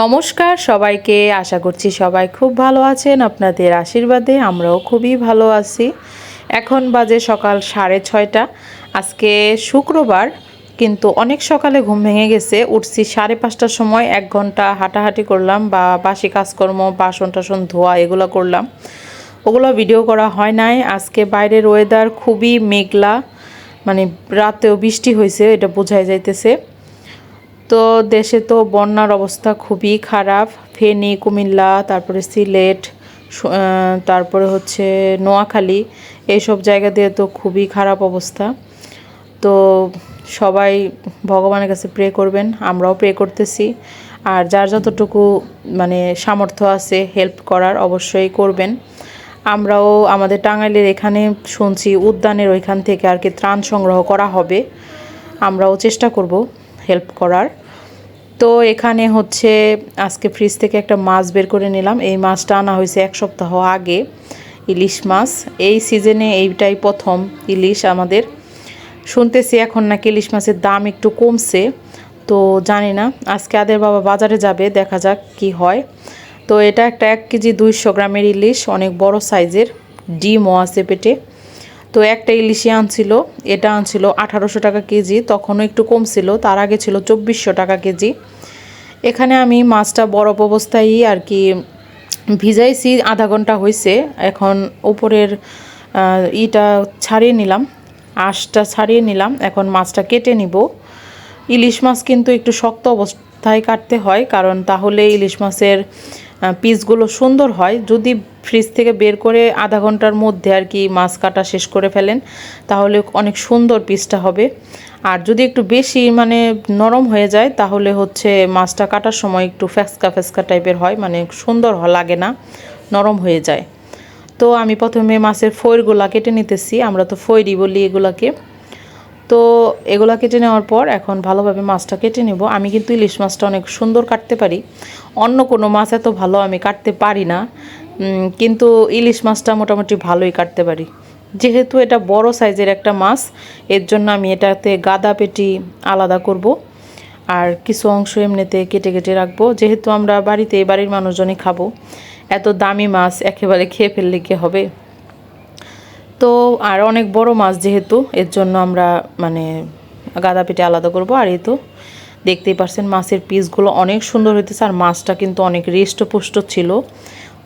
নমস্কার, সবাইকে আশা করছি সবাই খুব ভালো আছেন। আপনাদের আশীর্বাদে আমরাও খুবই ভালো আছি। এখন বাজে সকাল সাড়ে ছয়টা। আজকে শুক্রবার, কিন্তু অনেক সকালে ঘুম ভেঙে গেছে। উঠছি সাড়ে পাঁচটার সময়, এক ঘণ্টা হাঁটাহাঁটি করলাম বা বাসি কাজকর্ম বাসন টাসন ধোয়া, এগুলো করলাম। ওগুলো ভিডিও করা হয় নাই। আজকে বাইরের ওয়েদার খুবই মেঘলা মানে রাতেও বৃষ্টি হয়েছে, এটা বোঝাই যাইতেছে। তো দেশে তো বন্যার অবস্থা খুবই খারাপ। ফেনী, কুমিল্লা, তারপরে সিলেট তারপরে হচ্ছে নোয়াখালী, এইসব জায়গা দিয়ে তো খুবই খারাপ অবস্থা। তো সবাই ভগবানের কাছে প্রে করবেন, আমরাও প্রে করতেছি। আর যার যতটুকু মানে সামর্থ্য আছে হেল্প করার অবশ্যই করবেন। আমরাও আমাদের টাঙ্গাইলের এখানে শুনছি উদ্যানের ওইখান থেকে আর কি ত্রাণ সংগ্রহ করা হবে। আমরাও চেষ্টা করব হেল্প করার। তো এখানে হচ্ছে আজকে ফ্রিজ থেকে একটা মাছ বের করে নিলাম। এই মাছটা আনা হয়েছে এক সপ্তাহ আগে, ইলিশ মাছ। এই সিজনে এইটাই প্রথম ইলিশ আমাদের। শুনতেছি এখন নাকি ইলিশ মাছের দাম একটু কমছে, তো জানি না। আজকে আদের বাবা বাজারে যাবে, দেখা যাক কি হয়। তো এটা একটা এক কেজি দুইশো গ্রামের ইলিশ, অনেক বড় সাইজের ডিমও আছে পেটে। তো একটা ইলিশই আনছিল, এটা আনছিল আঠারোশো টাকা কেজি, তখনও একটু কম ছিল তার আগে ছিল চব্বিশশো টাকা কেজি। এখানে আমি মাছটা বরফ অবস্থায় আর কি ভিজাইছি, আধা ঘণ্টা হয়েছে এখন উপরের ইটা ছাড়িয়ে নিলাম, আঁশটা ছাড়িয়ে নিলাম, এখন মাছটা কেটে নিব। ইলিশ মাছ কিন্তু একটু শক্ত অবস্থায় কাটতে হয়, কারণ তাহলে ইলিশ মাছের পিসগুলো সুন্দর হয়, যদি ফ্রিজ থেকে বের করে আধা ঘণ্টার মধ্যে আর কি মাছ কাটা শেষ করে ফেলেন, তাহলে অনেক সুন্দর পিসটা হবে। আর যদি একটু বেশি মানে নরম হয়ে যায়, তাহলে হচ্ছে মাছটা কাটার সময় একটু ফ্যাসকা ফ্যাসকা টাইপের হয় মানে সুন্দর লাগে না, নরম হয়ে যায়। তো আমি প্রথমে মাছের ফইরগুলা কেটে নিতেছি, আমরা তো ফইরি বলি এগুলাকে। তো এগুলা কেটে নেওয়ার পর এখন ভালোভাবে মাছটা কেটে নেব। আমি কিন্তু ইলিশ মাছটা অনেক সুন্দর কাটতে পারি। অন্য কোনো মাছ এত ভালো আমি কাটতে পারি না। কিন্তু ইলিশ মাছটা মোটামুটি ভালোই কাটতে পারি। যেহেতু এটা বড় সাইজের একটা মাছ, এর জন্য আমি এটাতে গাদা পেটি আলাদা করব। আর কিছু অংশ এমনিতে কেটে কেটে রাখব। যেহেতু আমরা বাড়িতে বাড়ির মানুষজনই খাব, এত দামি মাছ একেবারে খেয়ে ফেললে কি হবে? তো আর অনেক বড় মাছ যেহেতু, এর জন্য আমরা মানে গাদা পেটে আলাদা করব। আর এই তো দেখতেই পারছেন মাছের পিসগুলো অনেক সুন্দর হইতেছে, আর মাছটা কিন্তু অনেক হৃষ্টপুষ্ট ছিল।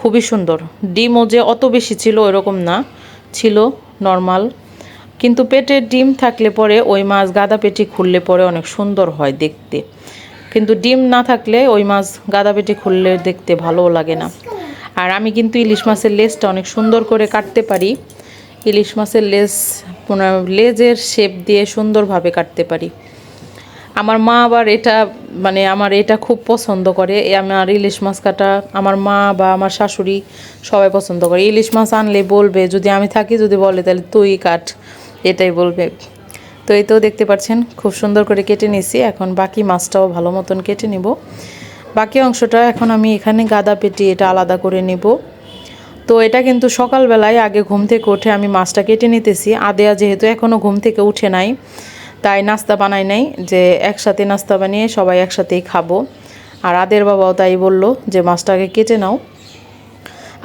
খুবই সুন্দর। ডিমও যে অত বেশি ছিল এরকম না, ছিল নর্মাল। কিন্তু পেটের ডিম থাকলে পরে ওই মাছ গাদা পেটি খুললে পরে অনেক সুন্দর হয় দেখতে। কিন্তু ডিম না থাকলে ওই মাছ গাদা পেটি খুললে দেখতে ভালোও লাগে না। আর আমি কিন্তু ইলিশ মাছের লেজটা অনেক সুন্দর করে কাটতে পারি। ইলিশ মাছের লেজ লেজের শেপ দিয়ে সুন্দরভাবে কাটতে পারি। আমার মা আবার এটা মানে আমার এটা খুব পছন্দ করে। আমার ইলিশ মাছ কাটা আমার মা বা আমার শাশুড়ি সবাই পছন্দ করে। ইলিশ মাছ আনলে বলবে, যদি আমি থাকি, যদি বলে, তাহলে তুই কাট। এটাই বলবে। তো এই তো দেখতে পাচ্ছেন, খুব সুন্দর করে কেটে নিছি এখন বাকি মাছটাও ভালো মতন কেটে নিব। বাকি অংশটা এখন আমি এখানে গাদা পেটি এটা আলাদা করে নিব। তো এটা কিন্তু সকালবেলায় আগে ঘুম থেকে উঠে আমি মাছটা কেটে নিতেছি। আদেয়া যেহেতু এখনও ঘুম থেকে উঠে নাই, তাই নাস্তা বানাই নাই যে একসাথে নাস্তা বানিয়ে সবাই একসাথেই খাব। আর আদের বাবাও তাই বলল যে মাছটাকে কেটে নাও।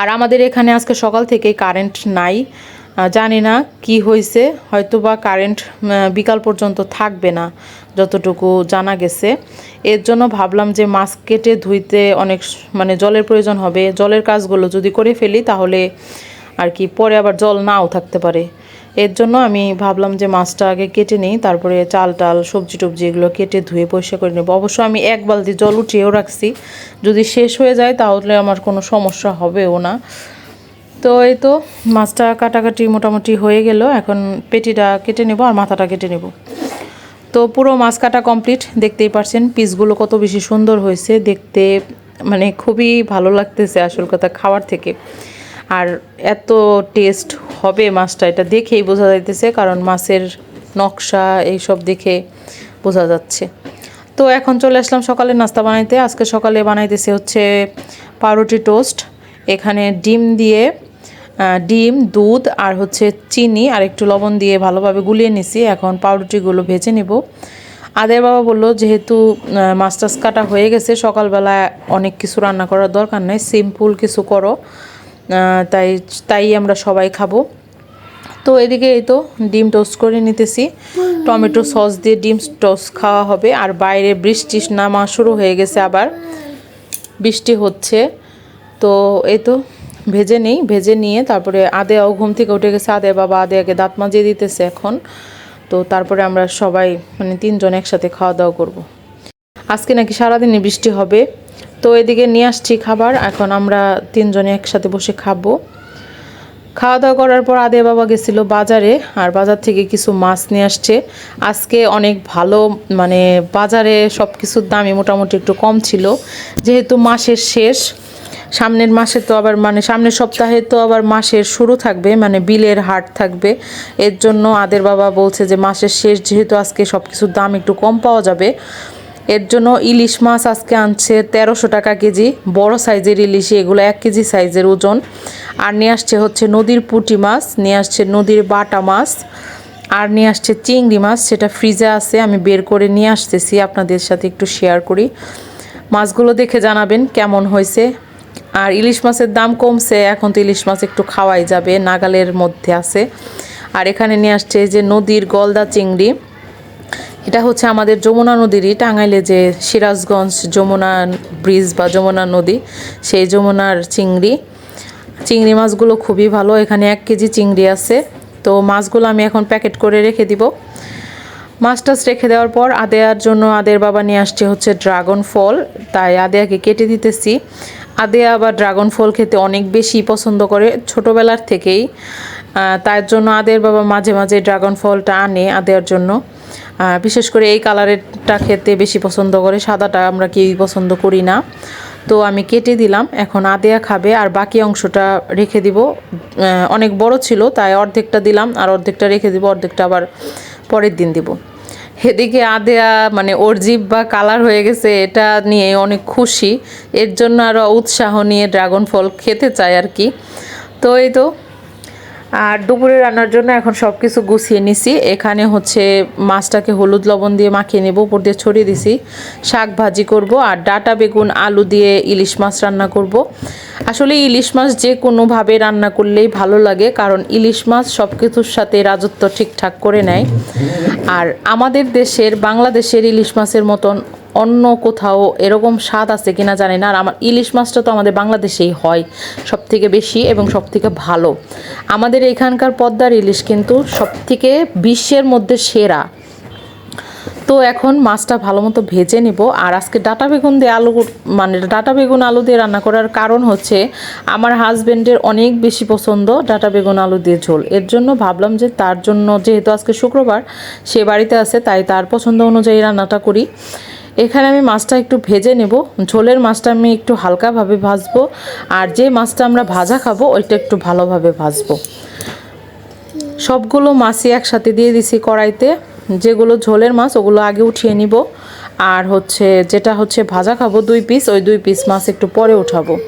আর আমাদের এখানে আজকে সকাল থেকে কারেন্ট নাই জানি না কি হয়েছে হয়তো বা কারেন্ট বিকাল পর্যন্ত থাকবে না যতটুকু জানা গেছে। এর জন্য ভাবলাম যে মাছ কেটে ধুইতে অনেক মানে জলের প্রয়োজন হবে। জলের কাজগুলো যদি করে ফেলি তাহলে আর কি পরে আবার জল নাও থাকতে পারে। এর জন্য আমি ভাবলাম যে মাছটা আগে কেটে নিই, তারপরে চাল টাল, সবজি টবজি এগুলো কেটে ধুয়ে পরিষ্কার করে নেব। অবশ্য আমি এক বালতি জল উঠিয়েও রাখছি। যদি শেষ হয়ে যায় তাহলে আমার কোনো সমস্যা হবেও না। তো এই তো মাছটা কাটাকাটি মোটামুটি হয়ে গেল। এখন পেটিটা কেটে নেব আর মাথাটা কেটে নেব। তো পুরো মাছ কাটা কমপ্লিট। দেখতেই পারছেন পিসগুলো কত বেশি সুন্দর হয়েছে। দেখতে মানে খুবই ভালো লাগতেছে আসল কথা খাওয়ার থেকে। আর এত টেস্ট হবে মাছটা, এটা দেখেই বোঝা যাইতেছে, কারণ মাছের নকশা এইসব দেখে বোঝা যাচ্ছে। তো এখন চলে আসলাম সকালে নাস্তা বানাইতে। আজকে সকালে বানাইতেছে হচ্ছে পাউরুটি টোস্ট। এখানে ডিম দিয়ে ডিম, দুধ আর হচ্ছে চিনি আর একটু লবণ দিয়ে ভালোভাবে গুলিয়ে নিছি। এখন পাউরুটিগুলো ভেজে নেব। আদের বাবা বলল, যেহেতু টাছ কাটা হয়ে গেছে, সকালবেলা অনেক কিছু রান্না করার দরকার নেই, সিম্পল কিছু করো। তাই তাই আমরা সবাই খাব। তো এদিকে এই তো ডিম টোস্ট করে নিতেছি। টমেটো সস দিয়ে ডিম টোস্ট খাওয়া হবে। আর বাইরে বৃষ্টি নামা শুরু হয়ে গেছে আবার। বৃষ্টি হচ্ছে। তো এই তো ভেজে নেই, ভেজে নিয়ে তারপরে আদেয়াও ঘুম থেকে উঠে গেছে আদে বাবা আদেয়াকে দাঁত মাজিয়ে দিতেছে এখন। তো তারপরে আমরা সবাই মানে তিনজন একসাথে খাওয়া দাওয়া করব। আজকে নাকি সারাদিনই বৃষ্টি হবে। তো এদিকে নিয়ে আসছি খাবার, এখন আমরা তিনজনে একসাথে বসে খাব। খাওয়া দাওয়া করার পর আদে বাবা গেছিল বাজারে, আর বাজার থেকে কিছু মাছ নিয়ে আসছে। আজকে অনেক ভালো মানে বাজারে সব কিছুর দামই মোটামুটি একটু কম ছিল। যেহেতু মাসের শেষ সামনের মাসে তো আবার মানে সামনের সপ্তাহে তো আবার মাসের শুরু থাকবে মানে বিলের হাট থাকবে। এর জন্য আদের বাবা বলছে যে মাসের শেষ যেহেতু আজকে সব কিছুর দাম একটু কম পাওয়া যাবে, এর জন্য ইলিশ মাছ আজকে আনছে তেরোশো টাকা কেজি, বড় সাইজের ইলিশ, এগুলো এক কেজি সাইজের ওজন। আর নিয়ে আসছে হচ্ছে নদীর পুঁটি মাছ, নিয়ে আসছে নদীর বাটা মাছ, আর নিয়ে আসছে চিংড়ি মাছ, সেটা ফ্রিজে আছে, আমি বের করে নিয়ে আসতেছি, আপনাদের সাথে একটু শেয়ার করি। মাছগুলো দেখে জানাবেন কেমন হয়েছে। আর ইলিশ মাছের দাম কমছে, এখন তো ইলিশ মাছ একটু খাওয়াই যাবে, নাগালের মধ্যে আছে। আর এখানে নিয়ে আসছে যে নদীর গলদা চিংড়ি। এটা হচ্ছে আমাদের যমুনা নদীরই টাঙ্গাইলে যে সিরাজগঞ্জ যমুনা ব্রিজ বা যমুনা নদী, সেই যমুনার চিংড়ি। চিংড়ি মাছগুলো খুবই ভালো, এখানে এক কেজি চিংড়ি আছে। তো মাছগুলো আমি এখন প্যাকেট করে রেখে দিব। মাছ টাছ রেখে দেওয়ার পর আদেয়ার জন্য আদের বাবা নিয়ে আসছে হচ্ছে ড্রাগন ফল। তাই আদেয়াকে কেটে দিতেছি। আদেয়া আবার ড্রাগন ফল খেতে অনেক বেশি পছন্দ করে ছোটোবেলার থেকেই। তার জন্য আদের বাবা মাঝে মাঝে ড্রাগন ফলটা আনে আদেয়ার জন্য। বিশেষ করে এই কালারেরটা খেতে বেশি পছন্দ করে, সাদাটা আমরা কেউই পছন্দ করি না। তো আমি কেটে দিলাম, এখন আদেয়া খাবে আর বাকি অংশটা রেখে দিব। অনেক বড় ছিল, তাই অর্ধেকটা দিলাম আর অর্ধেকটা রেখে দিব, অর্ধেকটা আবার পরের দিন দিব। এদিকে আদেয়া মানে ওর বা কালার হয়ে গেছে, এটা নিয়ে অনেক খুশি। এর জন্য আরও উৎসাহ নিয়ে ড্রাগন ফল খেতে চায় আর কি। তো এই তো আর দুপুরে রান্নার জন্য এখন সব কিছু গুছিয়ে নিছি। এখানে হচ্ছে মাছটাকে হলুদ লবণ দিয়ে মাখিয়ে নেব, উপর দিয়ে ছড়িয়ে দিছি। শাক ভাজি করব আর ডাটা, বেগুন, আলু দিয়ে ইলিশ মাছ রান্না করব। আসলে ইলিশ মাছ যে কোনোভাবে রান্না করলেই ভালো লাগে, কারণ ইলিশ মাছ সব কিছুর সাথে রাজত্ব ঠিকঠাক করে নেয়। আর আমাদের দেশের, বাংলাদেশের ইলিশ মাছের মতন অন্য কোথাও এরকম স্বাদ আছে কিনা জানি না। আর আমার ইলিশ মাছটা তো আমাদের বাংলাদেশেই হয় সব থেকে বেশি এবং সব থেকে ভালো। আমাদের এখানকার পদ্মার ইলিশ কিন্তু সব থেকে বিশ্বের মধ্যে সেরা। তো এখন মাছটা ভালো মতো ভেজে নিব। আর আজকে ডাটা বেগুন দিয়ে আলু মানে ডাটা বেগুন আলু দিয়ে রান্না করার কারণ হচ্ছে, আমার হাজবেন্ডের অনেক বেশি পছন্দ ডাটা বেগুন আলু দিয়ে ঝোল। এর জন্য ভাবলাম যে তার জন্য, যেহেতু আজকে শুক্রবার, সে বাড়িতে আছে, তাই তার পছন্দ অনুযায়ী রান্নাটা করি। এখানে আমি মাছটা একটু ভেজে নেব। ঝোলের মাছটা আমি একটু হালকাভাবে ভাজবো। আর যে মাছটা আমরা ভাজা খাব, ওইটা একটু ভালোভাবে ভাজবো। সবগুলো মাছই একসাথে দিয়ে দিছি কড়াইতে। যেগুলো ঝোলের মাছ, ওগুলো আগে উঠিয়ে নিব। আর হচ্ছে, যেটা হচ্ছে ভাজা খাব দুই পিস ওই দুই পিস মাছ একটু পরে উঠাবো।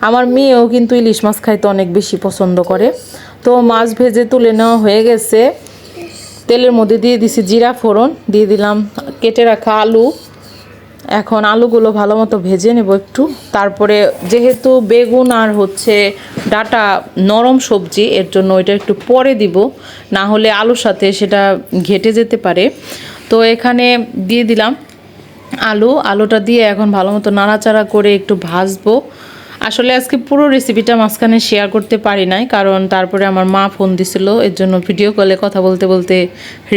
আমার মেয়েও কিন্তু ইলিশ মাছ খাইতে অনেক বেশি পছন্দ করে। তো মাছ ভেজে তুলে নেওয়া হয়ে গেছে। তেলের মধ্যে দিয়ে দিছি জিরা ফোড়ন, দিয়ে দিলাম কেটে রাখা আলু। এখন আলুগুলো ভালো মতো ভেজে নেব একটু। তারপরে যেহেতু বেগুন আর হচ্ছে ডাটা নরম সবজি, এর জন্য ওইটা একটু পরে দিব, না হলে আলুর সাথে সেটা ঘেটে যেতে পারে। তো এখানে দিয়ে দিলাম আলু। আলুটা দিয়ে এখন ভালো মতো নাড়াচাড়া করে একটু ভাজবো। আসলে আজকে পুরো রেসিপিটা মাঝখানে শেয়ার করতে পারি নাই, কারণ তারপরে আমার মা ফোন দিছিল, এর জন্য ভিডিও কলে কথা বলতে বলতে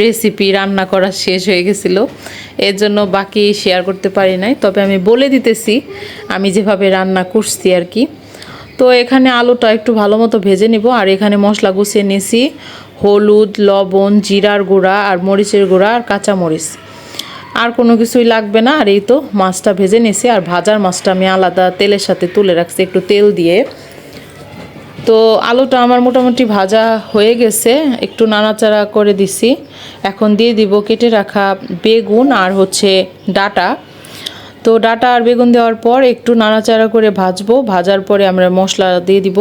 রেসিপি রান্না করা শেষ হয়ে গেছিল, এর জন্য বাকি শেয়ার করতে পারি নাই। তবে আমি বলে দিতেছি, আমি যেভাবে রান্না করছি আর কি। তো এখানে আলুটা একটু ভালো মতো ভেজে নিব, আর এখানে মশলা গুছিয়ে নিয়েছি, হলুদ, লবণ, জিরার গুঁড়া, আর মরিচের গুঁড়া, আর কাঁচা মরিচ আর কোনো কিছুই লাগবে না। আর এই তো মাছটা ভেজে নিয়েছি আর ভাজার মাছটা আমি আলাদা তেলের সাথে তুলে রাখছি একটু তেল দিয়ে। তো আলুটা আমার মোটামুটি ভাজা হয়ে গেছে, একটু নাড়াচাড়া করে দিছি। এখন দিয়ে দিব কেটে রাখা বেগুন আর হচ্ছে ডাটা। তো ডাটা আর বেগুন দেওয়ার পর একটু নাড়াচাড়া করে ভাজবো, ভাজার পরে আমরা মশলা দিয়ে দিব।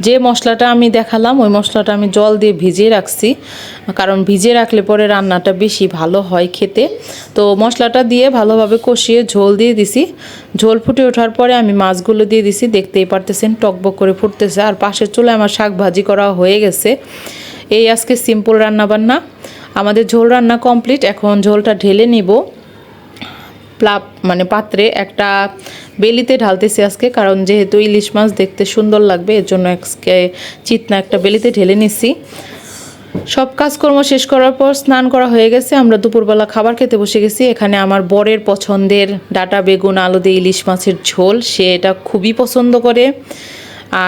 যে মশলাটা আমি দেখালাম, ওই মশলাটা আমি জল দিয়ে ভিজিয়ে রাখছি। কারণ ভিজিয়ে রাখলে পরে রান্নাটা বেশি ভালো হয় খেতে। তো মশলাটা দিয়ে ভালোভাবে কষিয়ে ঝোল দিয়ে দিছি। ঝোল ফুটে ওঠার পরে আমি মাছগুলো দিয়ে দিছি। দেখতেই পারতেছেন টকবক করে ফুটতেছে। আর পাশের চুলায় আমার শাক ভাজি করা হয়ে গেছে। এই আজকে সিম্পল রান্না বান্না আমাদের ঝোল রান্না কমপ্লিট এখন ঝোলটা ঢেলে নিব। প্লাপ মানে পাত্রে একটা বেলিতে ঢালতেছি আজকে, কারণ যেহেতু ইলিশ মাছ দেখতে সুন্দর লাগবে এর জন্য আজকে চিতনা একটা বেলিতে ঢেলে নিছি। সব কাজকর্ম শেষ করার পর স্নান করা হয়ে গেছে, আমরা দুপুরবেলা খাবার খেতে বসে গেছি। এখানে আমার বরের পছন্দের ডাটা বেগুন, আলু দিয়ে ইলিশ মাছের ঝোল, সে এটা খুবই পছন্দ করে।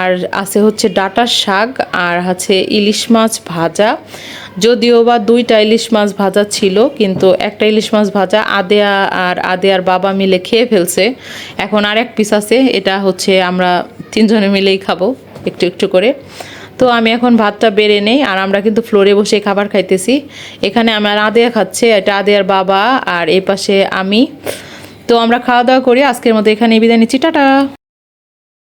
আর আছে হচ্ছে ডাটার শাক আর আছে ইলিশ মাছ ভাজা। যদিও বা দুইটা ইলিশ মাছ ভাজা ছিল, কিন্তু একটা ইলিশ মাছ ভাজা আদেয়া আর আদেয়ার বাবা মিলে খেয়ে ফেলছে। এখন আর এক পিস আছে, এটা হচ্ছে আমরা তিনজনে মিলেই খাব একটু একটু করে। তো আমি এখন ভাতটা বেড়ে নেই আর আমরা কিন্তু ফ্লোরে বসে খাবার খাইতেছি। এখানে আমার আদেয়া খাচ্ছে, এটা আদেয়ার বাবা আর এ পাশে আমি। তো আমরা খাওয়া দাওয়া করি, আজকের মতো এখানে বিদায় নিচ্ছি, টাটা!